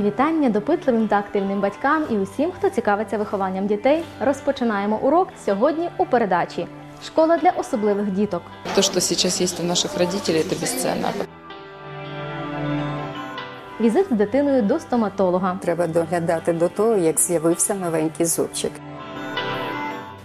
Мої вітання допитливим та активним батькам і усім, хто цікавиться вихованням дітей. Розпочинаємо урок сьогодні у передачі Школа для особливих діток. То, що зараз є у наших батьків, це безцінно. Візит з дитиною до стоматолога. Треба доглядати до того, як з'явився новенький зубчик.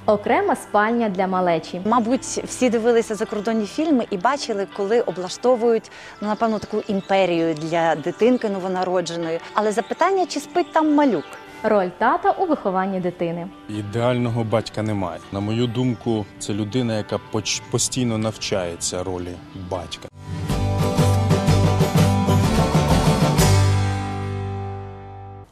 Окрема спальня для малечі. Мабуть, всі дивилися закордонні фільми і бачили, коли облаштовують ну, напевно таку імперію для дитинки новонародженої. Але запитання, чи спить там малюк? Роль тата у вихованні дитини. Ідеального батька немає. На мою думку, це людина, яка поч- постійно навчається ролі батька.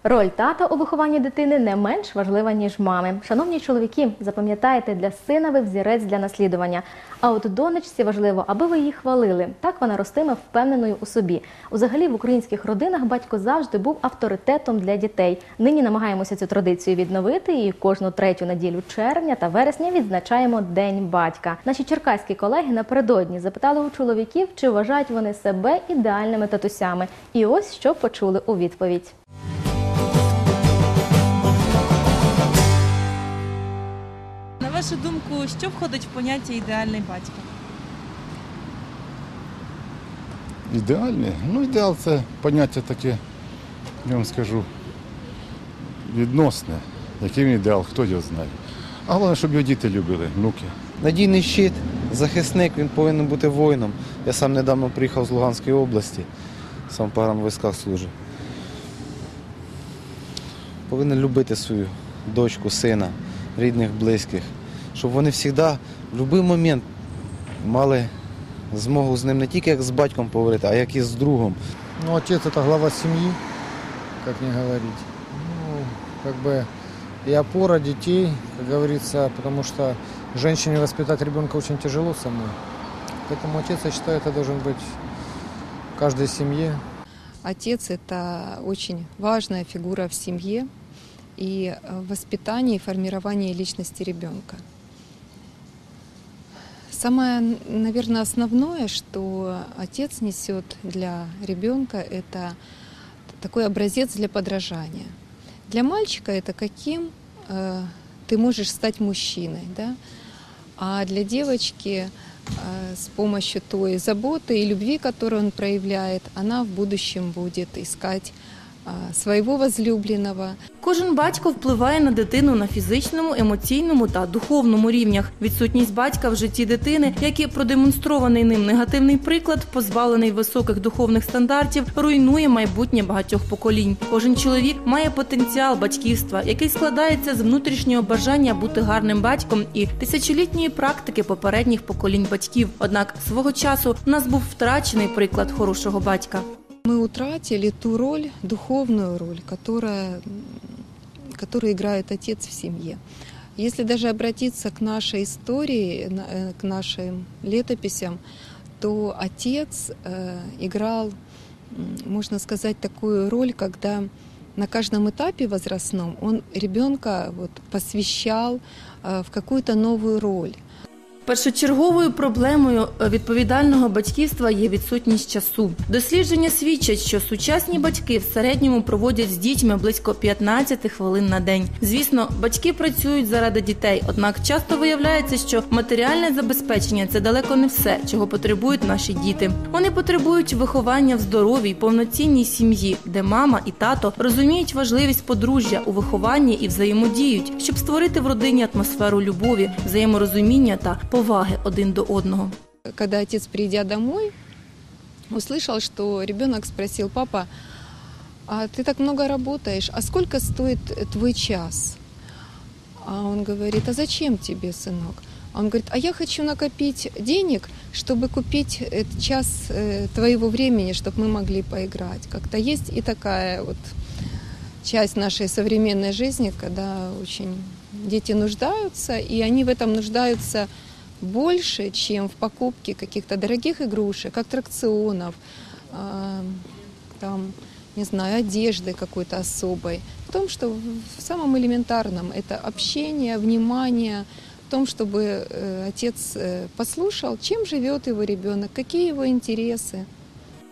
Роль тата у вихованні дитини не менш важлива, ніж мами. Шановні чоловіки, запам'ятайте, для сина ви взірець для наслідування. А от донечці важливо, аби ви її хвалили. Так вона ростиме впевненою у собі. Узагалі в українських родинах батько завжди був авторитетом для дітей. Нині намагаємося цю традицію відновити і кожну третю неділю червня та вересня відзначаємо День батька. Наші черкаські колеги напередодні запитали у чоловіків, чи вважають вони себе ідеальними татусями. І ось що почули у відповідь. Вашу думку, що входить в поняття ідеальний батько? Ідеальний? Ну, ідеал це поняття таке, я вам скажу, відносне. Який він ідеал, хто його знає. А головне, щоб його діти любили, внуки. Надійний щит, захисник, він повинен бути воїном. Я сам недавно приїхав з Луганської області, сам в військах служив. Повинен любити свою дочку, сина, рідних, близьких, щоб вони завжди, в будь-який момент мали змогу з ним не тільки як з батьком поговорити, а як і з другом. Ну, отец это глава семьи, как не говорить. Ну, как бы и опора детей, как говорится, потому что женщине воспитать ребенка очень тяжело самой. Поэтому отец, я считаю, это должен быть в каждой семье. Отец – это очень важная фигура в семье и э, в воспитании и формировании личности ребенка. Самое, наверное, основное, что отец несет для ребенка, это такой образец для подражания. Для мальчика это каким э, ты можешь стать мужчиной, да? а для девочки э, с помощью той заботы и любви, которую он проявляет, она в будущем будет искать своего возлюбленного, Кожен батько впливає на дитину на фізичному, емоційному та духовному рівнях. Відсутність батька в житті дитини, як і продемонстрований ним негативний приклад, позбавлений високих духовних стандартів, руйнує майбутнє багатьох поколінь. Кожен чоловік має потенціал батьківства, який складається з внутрішнього бажання бути гарним батьком і тисячолітньої практики попередніх поколінь батьків. Однак свого часу в нас був втрачений приклад хорошого батька. Мы утратили ту роль, духовную роль, которая, которую играет отец в семье. Если даже обратиться к нашей истории, э, к нашим летописям, то отец э, играл, можно сказать, такую роль, когда на каждом этапе возрастном он ребенка вот, посвящал э, в какую-то новую роль. Першочерговою проблемою е, відповідального батьківства є відсутність часу. Дослідження свідчать, що сучасні батьки в середньому проводять з дітьми близько 15 хвилин на день. Звісно, батьки працюють заради дітей, однак часто виявляється, що матеріальне забезпечення це далеко не все, чого потребують наші діти. Вони потребують виховання в здоровій, повноцінній сім'ї, де мама і тато розуміють важливість подружжя у вихованні і взаємодіють, щоб створити в родині атмосферу любові, взаєморозуміння та поваги один до одного. когда отец, придя домой, услышал, что ребенок спросил, папа, а ты так много работаешь, а сколько стоит твой час? А он говорит, а зачем тебе, сынок? Он говорит, а я хочу накопить денег, чтобы купить этот час э, твоего времени, чтобы мы могли поиграть. Как-то есть и такая вот часть нашей современной жизни, когда очень дети нуждаются, и они в этом нуждаются больше, чем в покупке каких-то дорогих игрушек, аттракционов, а, там, не знаю, одежды какой-то особой. В том, что в самом элементарном это общение, внимание, в том, чтобы э, отец э, послушал, чем живет его ребенок, какие его интересы.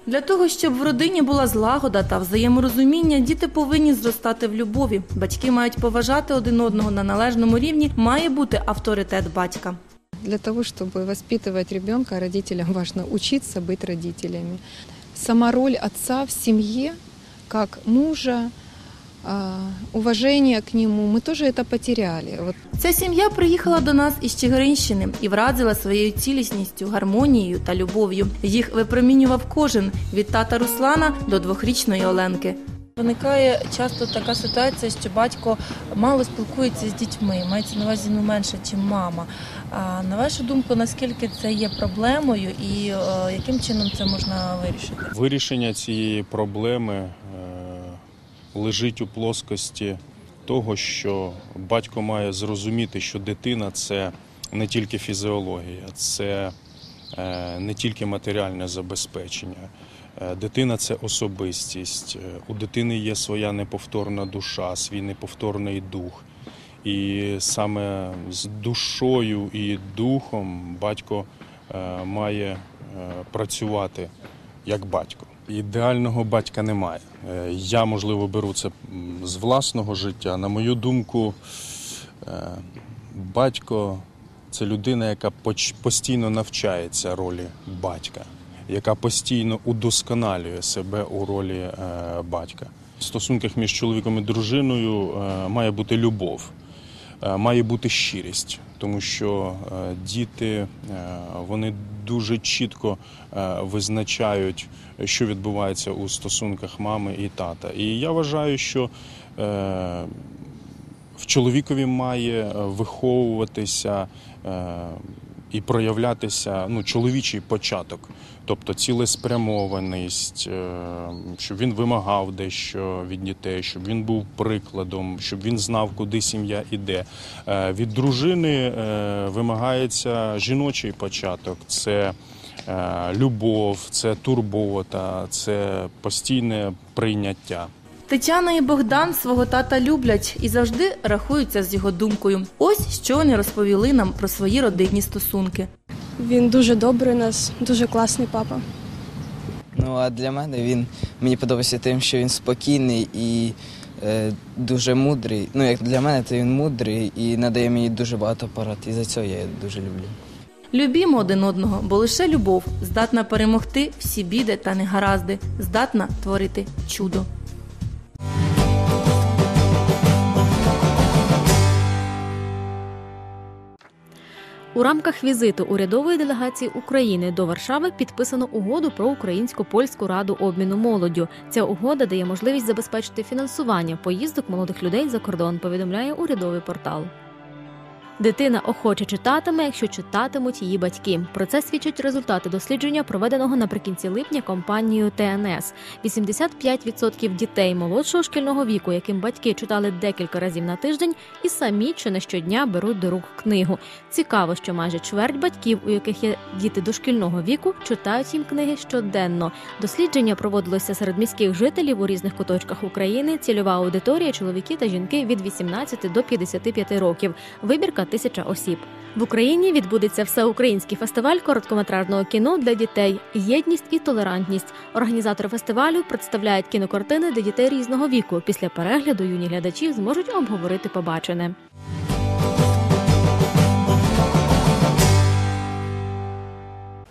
Для того, щоб в родині була злагода та взаєморозуміння, діти повинні зростати в любові. Батьки мають поважати один одного на належному рівні, має бути авторитет батька. Для того, чтобы воспитывать ребенка, родителям важно учиться быть родителями. Сама роль отца в семье, как мужа, а, уважение к нему, мы тоже это потеряли. Вот Ця сім'я приїхала до нас із Чигиринщини і вразила своєю цілісністю, гармонією та любов'ю. Їх випромінював кожен від тата Руслана до двохрічної Оленки. Виникає часто така ситуація, що батько мало спілкується з дітьми, мається на увазі ну, менше, ніж мама. А на вашу думку, наскільки це є проблемою і е, яким чином це можна вирішити? Вирішення цієї проблеми е, лежить у плоскості того, що батько має зрозуміти, що дитина це не тільки фізіологія, це е, не тільки матеріальне забезпечення. Е, Дитина це особистість. Е, У дитини є своя неповторна душа, свій неповторний дух. І саме з душою і духом батько е, має працювати як батько. Ідеального батька немає. Я, можливо, беру це з власного життя. На мою думку, батько це людина, яка постійно навчається ролі батька, яка постійно удосконалює себе у ролі е, батька. В стосунках між чоловіком і дружиною е, має бути любов. Е, має бути щирість, тому що діти вони дуже чітко визначають, що відбувається у стосунках мами і тата. І я вважаю, що в чоловікові має виховуватися і проявлятися ну, чоловічий початок, тобто цілеспрямованість, е, щоб він вимагав дещо від дітей, щоб він був прикладом, щоб він знав, куди сім'я іде. Е, Від дружини е, вимагається жіночий початок. Це любов, це турбота, це постійне прийняття. Тетяна і Богдан свого тата люблять і завжди рахуються з його думкою. Ось що вони розповіли нам про свої родинні стосунки. Він дуже добрий у нас, дуже класний папа. Ну а для мене він мені подобається тим, що він спокійний і е, дуже мудрий. Ну, як для мене, то він мудрий і надає мені дуже багато порад. І за це я його дуже люблю. Любімо один одного, бо лише любов здатна перемогти всі біди та негаразди, здатна творити чудо. У рамках візиту урядової делегації України до Варшави підписано угоду про українсько-польську раду обміну молоддю. Ця угода дає можливість забезпечити фінансування поїздок молодих людей за кордон. Повідомляє урядовий портал. Дитина охоче читатиме, якщо читатимуть її батьки. Про це свідчать результати дослідження, проведеного наприкінці липня компанією ТНС. 85% дітей молодшого шкільного віку, яким батьки читали декілька разів на тиждень, і самі чи не щодня беруть до рук книгу. Цікаво, що майже чверть батьків, у яких є діти дошкільного віку, читають їм книги щоденно. Дослідження проводилося серед міських жителів у різних куточках України. Цільова аудиторія чоловіки та жінки від 18 до 55 років. Вибірка тисяча осіб. В Україні відбудеться всеукраїнський фестиваль короткометражного кіно для дітей Єдність і толерантність. Організатори фестивалю представляють кінокартини для дітей різного віку. Після перегляду юні глядачі зможуть обговорити побачене.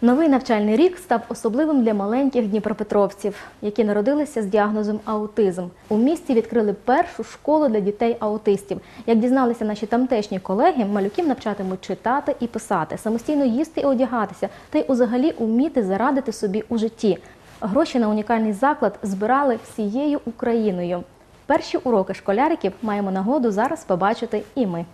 Новий навчальний рік став особливим для маленьких дніпропетровців, які народилися з діагнозом аутизм. У місті відкрили першу школу для дітей-аутистів. Як дізналися наші тамтешні колеги, малюків навчатимуть читати і писати, самостійно їсти і одягатися, та й узагалі уміти зарадити собі у житті. Гроші на унікальний заклад збирали всією Україною. Перші уроки школяриків маємо нагоду зараз побачити і ми.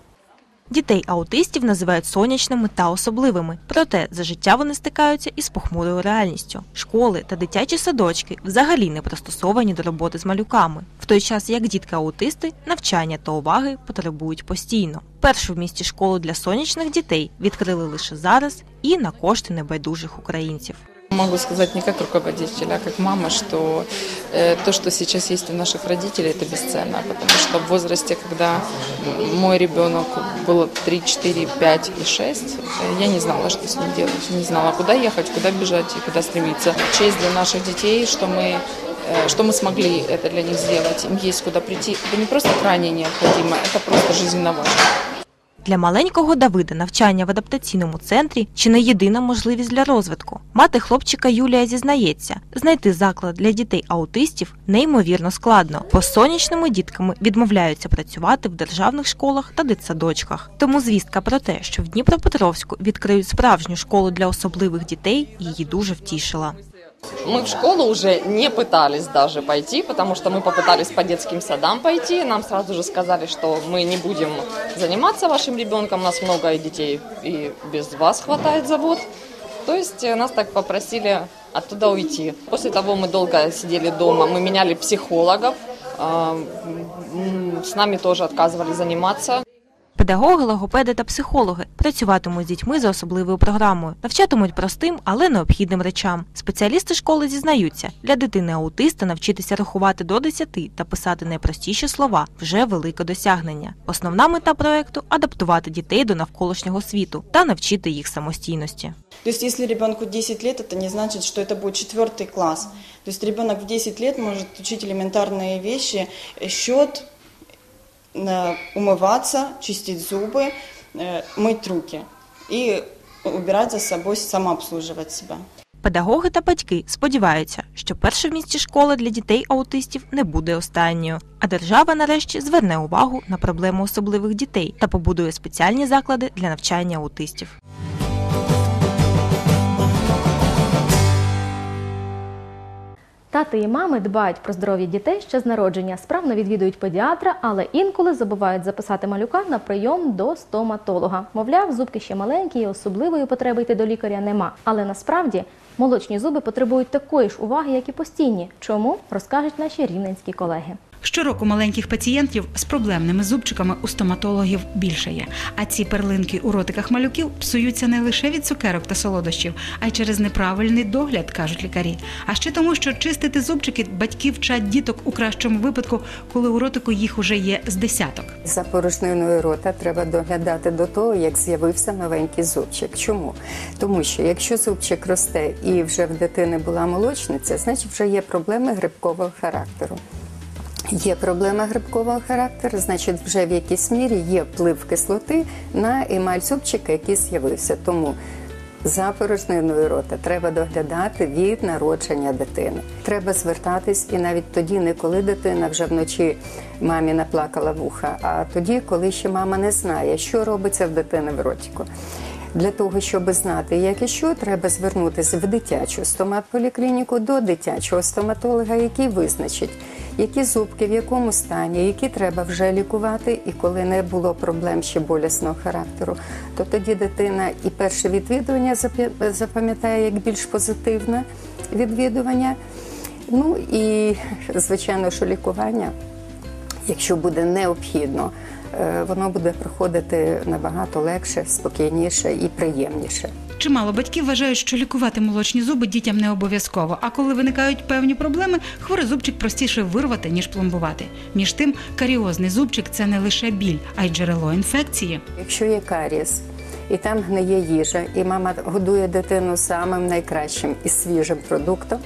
Дітей аутистів називають сонячними та особливими, проте за життя вони стикаються із похмурою реальністю. Школи та дитячі садочки взагалі не пристосовані до роботи з малюками, в той час як дітки-аутисти навчання та уваги потребують постійно. Першу в місті школу для сонячних дітей відкрили лише зараз і на кошти небайдужих українців. Могу сказать не как руководитель, а как мама, что э, то, что сейчас есть у наших родителей, это бесценно. Потому что в возрасте, когда мой ребенок был 3, 4, 5 и 6, э, я не знала, что с ним делать. Не знала, куда ехать, куда бежать и куда стремиться. Честь для наших детей, что мы э, что мы смогли это для них сделать. Им есть куда прийти. Это не просто крайне необходимо, это просто жизненно важно. Для маленького Давида навчання в адаптаційному центрі чи не єдина можливість для розвитку. Мати хлопчика Юлія зізнається, знайти заклад для дітей-аутистів неймовірно складно, бо сонячними дітками відмовляються працювати в державних школах та дитсадочках. Тому звістка про те, що в Дніпропетровську відкриють справжню школу для особливих дітей, її дуже втішила. Мы в школу уже не пытались даже пойти, потому что мы попытались по детским садам пойти. Нам сразу же сказали, что мы не будем заниматься вашим ребенком, у нас много детей и без вас хватает завод. То есть э, нас так попросили оттуда уйти. После того мы долго сидели дома, мы меняли психологов, м, с нами тоже отказывались заниматься. Педагоги, логопеди та психологи працюватимуть з дітьми за особливою програмою, навчатимуть простим, але необхідним речам. Спеціалісти школи зізнаються, для дитини аутиста навчитися рахувати до 10 та писати найпростіші слова вже велике досягнення. Основна мета проекту адаптувати дітей до навколишнього світу та навчити їх самостійності. То есть если ребенку 10 лет, это не значит, что это будет четвертый класс. То есть ребенок в 10 лет может учить элементарные вещи, э, счет, э, умываться, чистить зубы, э, мыть руки и убирать за собой, самообслуживать себя. Педагоги та батьки сподіваються, що перша в місті школа для дітей-аутистів не буде останньою, а держава нарешті зверне увагу на проблему особливих дітей та побудує спеціальні заклади для навчання аутистів. Тати і мами дбають про здоров'я дітей ще з народження, справно відвідують педіатра, але інколи забувають записати малюка на прийом до стоматолога. Мовляв, зубки ще маленькі і особливої потреби йти до лікаря нема. Але насправді молочні зуби потребують такої ж уваги, як і постійні. Чому розкажуть наші рівненські колеги. Щороку маленьких пацієнтів з проблемними зубчиками у стоматологів більше є. А ці перлинки у ротиках малюків псуються не лише від цукерок та солодощів, а й через неправильний догляд, кажуть лікарі. А ще тому, що чистити зубчики батьки вчать діток у кращому випадку, коли у ротику їх уже є з десяток. За порожниною рота треба доглядати до того, як з'явився новенький зубчик. Чому? Тому що якщо зубчик росте і вже в дитини була молочниця, значить вже є проблеми грибкового характеру. Є проблема грибкового характеру, значить, вже в якійсь мірі є вплив кислоти на емаль зубчика, який з'явився. Тому за порожниною рота треба доглядати від народження дитини. Треба звертатись і навіть тоді, не коли дитина вже вночі мамі наплакала вуха, а тоді, коли ще мама не знає, що робиться в дитини в ротику. Для того, щоб знати, як і що, треба звернутися в дитячу стоматполіклініку до дитячого стоматолога, який визначить, які зубки, в якому стані, які треба вже лікувати, і коли не було проблем ще болісного характеру, то тоді дитина і перше відвідування запам'ятає як більш позитивне відвідування. Ну і звичайно, що лікування, якщо буде необхідно, воно буде проходити набагато легше, спокійніше і приємніше. Чимало батьків вважають, що лікувати молочні зуби дітям не обов'язково. А коли виникають певні проблеми, хворий зубчик простіше вирвати ніж пломбувати. Між тим, каріозний зубчик це не лише біль, а й джерело інфекції. Якщо є карієс, і там гниє їжа, і мама годує дитину самим найкращим і свіжим продуктом,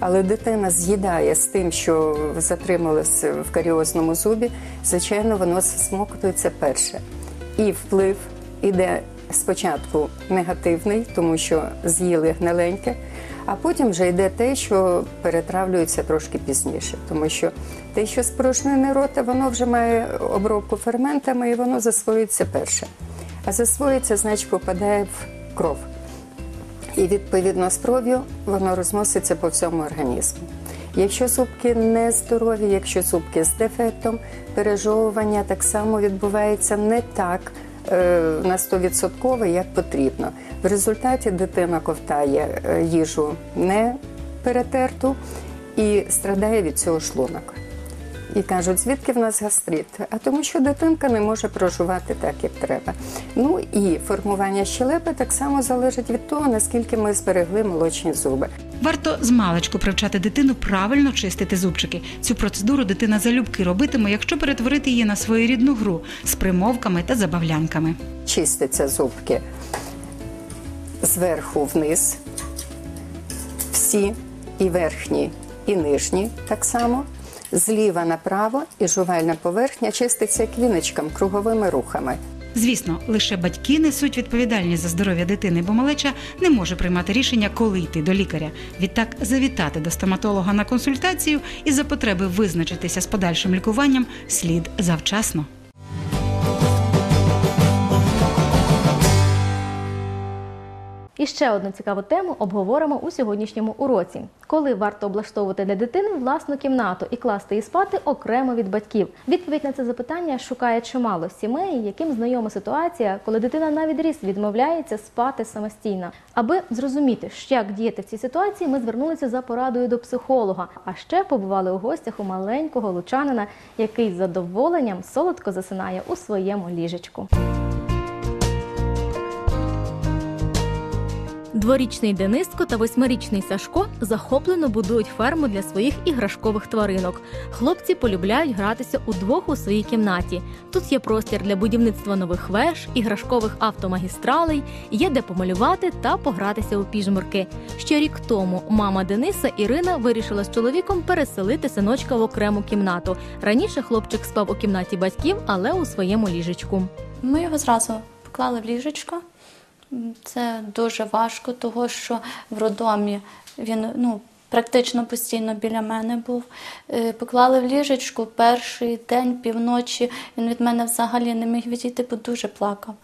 але дитина з'їдає з тим, що затрималось в каріозному зубі, звичайно, воно засмоктується перше. І вплив іде спочатку негативний, тому що з'їли гниленьке, а потім вже йде те, що перетравлюється трошки пізніше, тому що те, що з порожнини рота, воно вже має обробку ферментами і воно засвоюється перше. А засвоюється, значить, попадає в кров. І відповідно з кров'ю воно розноситься по всьому організму. Якщо зубки не здорові, якщо зубки з дефектом, пережовування так само відбувається не так е, на 100%, як потрібно. В результаті дитина ковтає е, їжу не перетерту і страдає від цього шлунок. І кажуть, звідки в нас гастрит? А тому, що дитинка не може проживати так, як треба. Ну і формування щелепи так само залежить від того, наскільки ми зберегли молочні зуби. Варто з маличку привчати дитину правильно чистити зубчики. Цю процедуру дитина залюбки робитиме, якщо перетворити її на своєрідну гру з примовками та забавлянками. Чистяться зубки зверху вниз, всі, і верхні, і нижні так само. Зліва направо і жувальна поверхня чиститься квіночком круговими рухами. Звісно, лише батьки несуть відповідальність за здоров'я дитини, бо малеча не може приймати рішення, коли йти до лікаря. Відтак завітати до стоматолога на консультацію і за потреби визначитися з подальшим лікуванням слід завчасно. І ще одну цікаву тему обговоримо у сьогоднішньому уроці. Коли варто облаштовувати для дитини власну кімнату і класти її спати окремо від батьків? Відповідь на це запитання шукає чимало сімей, яким знайома ситуація, коли дитина на відріз відмовляється спати самостійно. Аби зрозуміти, як діяти в цій ситуації, ми звернулися за порадою до психолога. А ще побували у гостях у маленького лучанина, який з задоволенням солодко засинає у своєму ліжечку. Дворічний Дениско та восьмирічний Сашко захоплено будують ферму для своїх іграшкових тваринок. Хлопці полюбляють гратися удвох у своїй кімнаті. Тут є простір для будівництва нових веж, іграшкових автомагістралей, є де помалювати та погратися у піжмурки. Ще рік тому мама Дениса Ірина вирішила з чоловіком переселити синочка в окрему кімнату. Раніше хлопчик спав у кімнаті батьків, але у своєму ліжечку. Ми його зразу поклали в ліжечко. Це дуже важко, того що в роддомі він ну, практично постійно біля мене був. Е, Поклали в ліжечку перший день, півночі. Він від мене взагалі не міг відійти, бо дуже плакав.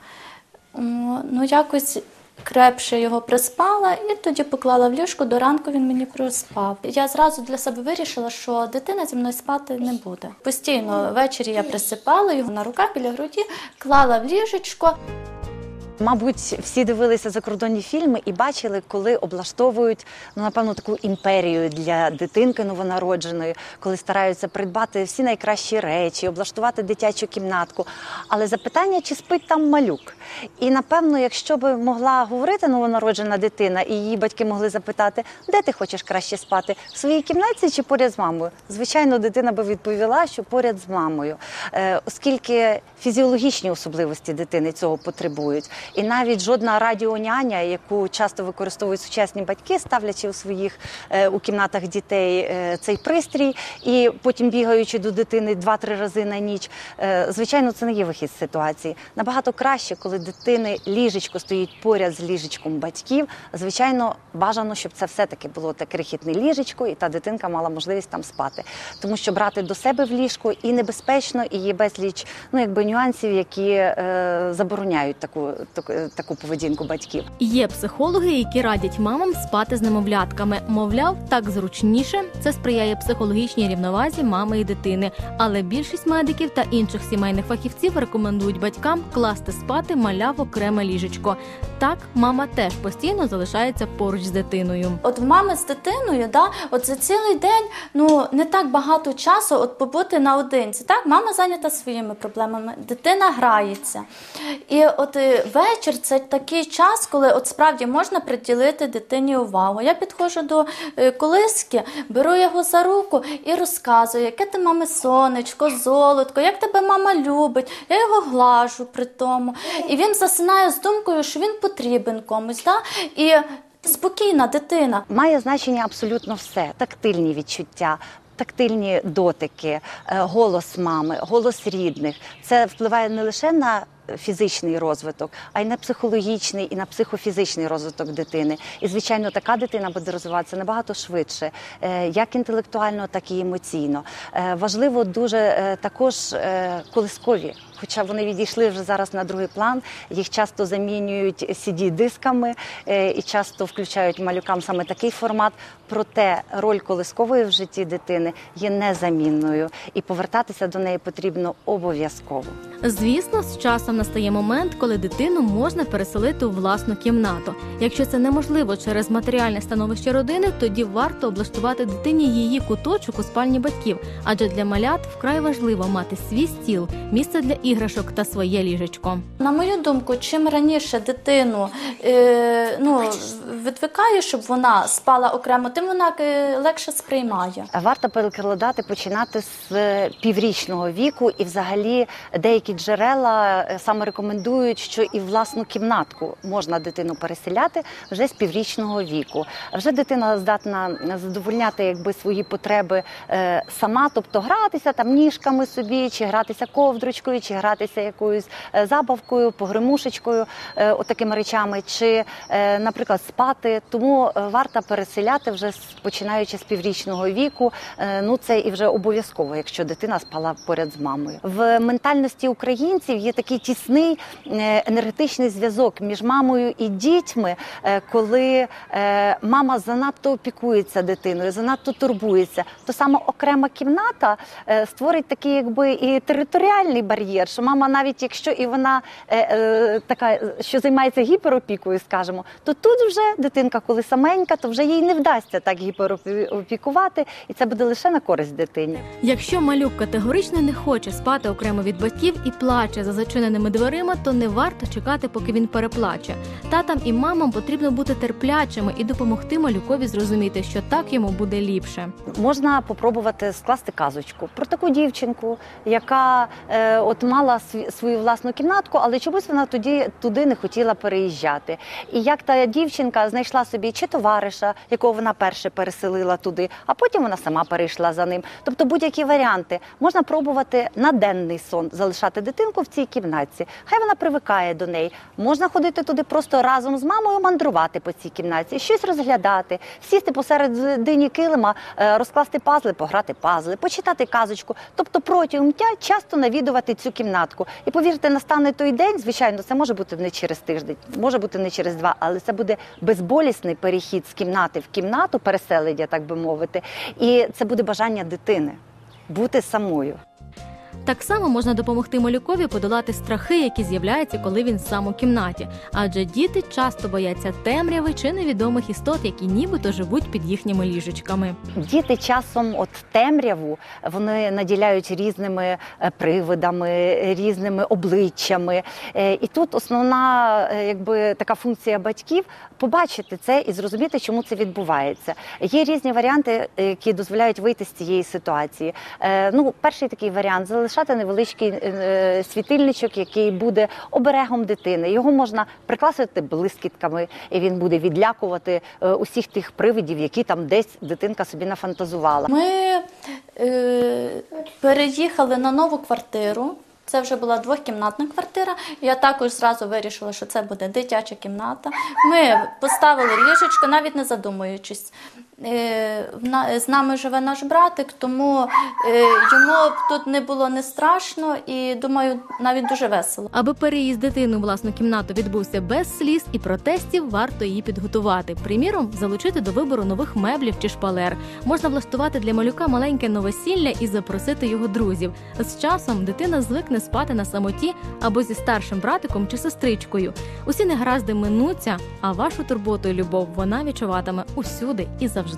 Ну, якось крепше його приспала і тоді поклала в ліжку, до ранку він мені проспав. Я зразу для себе вирішила, що дитина зі мною спати не буде. Постійно ввечері я присипала його на руках біля груді, клала в ліжечко. Мабуть, всі дивилися закордонні фільми і бачили, коли облаштовують ну напевно таку імперію для дитинки новонародженої, коли стараються придбати всі найкращі речі, облаштувати дитячу кімнатку. Але запитання, чи спить там малюк? І напевно, якщо б могла говорити новонароджена дитина, і її батьки могли запитати, де ти хочеш краще спати, в своїй кімнаті чи поряд з мамою? Звичайно, дитина би відповіла, що поряд з мамою, Е, оскільки фізіологічні особливості дитини цього потребують. І навіть жодна радіоняня, яку часто використовують сучасні батьки, ставлячи у своїх е, у кімнатах дітей е, цей пристрій, і потім бігаючи до дитини два-три рази на ніч. е, Звичайно, це не є вихід з ситуації. Набагато краще, коли дитини ліжечко стоїть поряд з ліжечком батьків. Звичайно, бажано, щоб це все-таки було те крихітне ліжечко, і та дитинка мала можливість там спати. Тому що брати до себе в ліжко і небезпечно, і є безліч ну якби нюансів, які е, забороняють таку, таку, таку поведінку батьків. Є психологи, які радять мамам спати з немовлятками. Мовляв, так зручніше. Це сприяє психологічній рівновазі мами і дитини. Але більшість медиків та інших сімейних фахівців рекомендують батькам класти спати маля в окреме ліжечко. Так, мама теж постійно залишається поруч з дитиною. От в мами з дитиною, да, от за цілий день ну не так багато часу от побути наодинці. Так, мама зайнята своїми проблемами, дитина грається. І от е, вечір це такий час, коли от справді можна приділити дитині увагу. Я підходжу до е, колиски, беру його за руку і розказую, яке ти мами сонечко, золотко, як тебе мама любить. Я його глажу при тому. І він засинає з думкою, що він потрібен комусь. Да? І спокійна дитина. Має значення абсолютно все: тактильні відчуття. Тактильні дотики, е, голос мами, голос рідних це впливає не лише на фізичний розвиток, а й на психологічний і на психофізичний розвиток дитини. І звичайно, така дитина буде розвиватися набагато швидше, е, як інтелектуально, так і емоційно. Е, Важливо дуже е, також колискові хоча вони відійшли вже зараз на другий план. Їх часто замінюють CD-дисками е, і часто включають малюкам саме такий формат. Проте роль колискової в житті дитини є незамінною, і повертатися до неї потрібно обов'язково. Звісно, з часом настає момент, коли дитину можна переселити у власну кімнату. Якщо це неможливо через матеріальне становище родини, тоді варто облаштувати дитині її куточок у спальні батьків, адже для малят вкрай важливо мати свій стіл, місце для іграшок та своє ліжечко. На мою думку, чим раніше дитину е, ну, відвикає, щоб вона спала окремо, тим вона е, легше сприймає. Варто перекладати починати з е, піврічного віку, і взагалі деякі джерела е, саме рекомендують, що і власну кімнатку можна дитину переселяти вже з піврічного віку. Вже дитина здатна задовольняти якби свої потреби е, сама, тобто гратися там ніжками собі, чи гратися ковдрочкою, чи гратися якоюсь е, забавкою, погремушечкою, е, отакими речами, чи, е, наприклад, спати. Тому варто переселяти вже починаючи з піврічного віку. Ну це і вже обов'язково, якщо дитина спала поряд з мамою. В ментальності українців є такий тісний енергетичний зв'язок між мамою і дітьми, коли мама занадто опікується дитиною, занадто турбується, то саме окрема кімната створить такий, якби і територіальний бар'єр, що мама, навіть якщо і вона е, е, така, що займається гіперопікою, скажімо, то тут вже дитинка, коли саменька, то вже їй не вдасться так гіперопікувати, і це буде лише на користь дитині. Якщо малюк категорично не хоче спати окремо від батьків і плаче за зачиненими дверима, то не варто чекати, поки він переплаче. Татам і мамам потрібно бути терплячими і допомогти малюкові зрозуміти, що так йому буде ліпше. Можна попробувати скласти казочку про таку дівчинку, яка е, от мала сві- свою власну кімнатку, але чомусь вона тоді туди не хотіла переїжджати. І як та дівчинка знайшла собі чи товариша, якого вона перше переселила туди, а потім вона сама перейшла за ним. Тобто будь-які варіанти можна пробувати на денний сон залишати дитинку в цій кімнатці. Хай вона привикає до неї. Можна ходити туди просто разом з мамою, мандрувати по цій кімнаті, щось розглядати, сісти посередині килима, е, розкласти пазли, пограти пазли, почитати казочку. Тобто протягом дня часто навідувати цю кімнатку. І повірте, настане той день, звичайно, це може бути не через тиждень, може бути не через два, але це буде безболісний перехід з кімнати в кімнату, переселення, так би мовити. І це буде бажання дитини бути самою. Так само можна допомогти малюкові подолати страхи, які з'являються, коли він сам у кімнаті. Адже діти часто бояться темряви чи невідомих істот, які нібито живуть під їхніми ліжечками. Діти часом, от темряву, вони наділяють різними е, привидами, різними обличчями. Е, І тут основна, е, якби така функція батьків побачити це і зрозуміти, чому це відбувається. Є різні варіанти, які дозволяють вийти з цієї ситуації. Ну, перший такий варіант залишати невеличкий е, світильничок, який буде оберегом дитини. Його можна прикласити блискітками, і він буде відлякувати е, усіх тих привидів, які там десь дитинка собі нафантазувала. Ми е, переїхали на нову квартиру. Це вже була двохкімнатна квартира. Я також зразу вирішила, що це буде дитяча кімната. Ми поставили ліжечко, навіть не задумуючись. Е, З нами живе наш братик, тому е, йому тут не було не страшно і думаю, навіть дуже весело. Аби переїзд дитини у власну кімнату відбувся без сліз і протестів, варто її підготувати. Приміром, залучити до вибору нових меблів чи шпалер. Можна влаштувати для малюка маленьке новосілля і запросити його друзів. З часом дитина звикне спати на самоті або зі старшим братиком чи сестричкою. Усі негаразди минуться, а вашу турботу і любов вона відчуватиме усюди і завжди.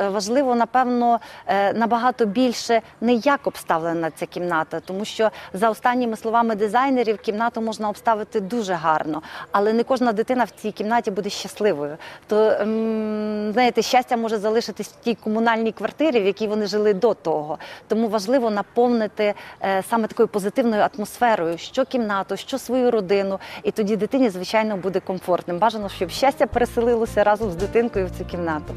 Е, Важливо, напевно, е, набагато більше не як обставлена ця кімната, тому що за останніми словами дизайнерів кімнату можна обставити дуже гарно, але не кожна дитина в цій кімнаті буде щасливою. То ем, знаєте, щастя може залишитись в тій комунальній квартирі, в якій вони жили до того. Тому важливо наповнити е, саме такою позитивною атмосферою, що кімнату, що свою родину, і тоді дитині, звичайно, буде комфортним. Бажано, щоб щастя переселилося разом з дитинкою в цю кімнату.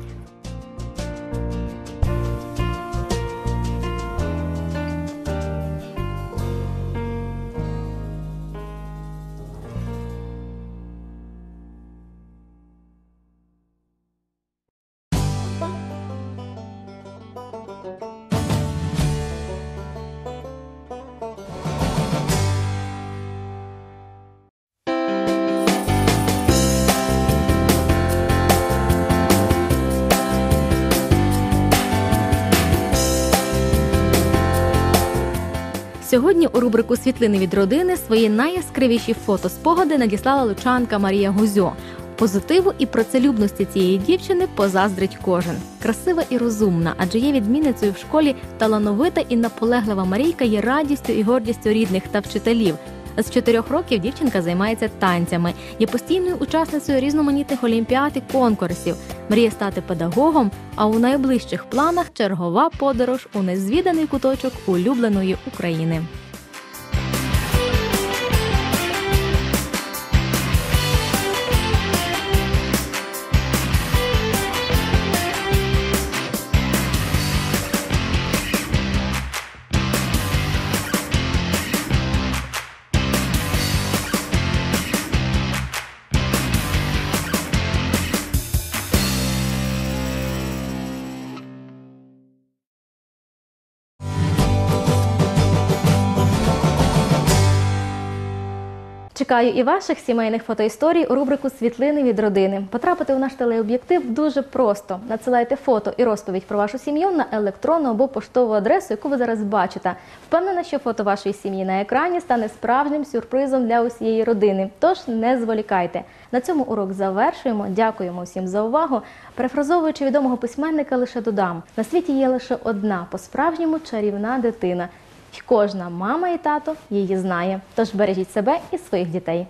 Сьогодні у рубрику Світлини від родини свої найяскравіші фотоспогади надіслала лучанка Марія Гузьо. Позитиву і працелюбності цієї дівчини позаздрить кожен. Красива і розумна, адже є відмінницею в школі талановита і наполеглива Марійка є радістю і гордістю рідних та вчителів. З чотирьох років дівчинка займається танцями, є постійною учасницею різноманітних олімпіад і конкурсів. Мріє стати педагогом, а у найближчих планах чергова подорож у незвіданий куточок улюбленої України. Чекаю і ваших сімейних фотоісторій у рубрику Світлини від родини. Потрапити у наш телеоб'єктив дуже просто. Надсилайте фото і розповідь про вашу сім'ю на електронну або поштову адресу, яку ви зараз бачите. Впевнена, що фото вашої сім'ї на екрані стане справжнім сюрпризом для усієї родини. Тож не зволікайте. На цьому урок завершуємо. Дякуємо всім за увагу. Перефразовуючи відомого письменника, лише додам: на світі є лише одна по-справжньому чарівна дитина. І кожна мама і тато її знає. Тож бережіть себе і своїх дітей.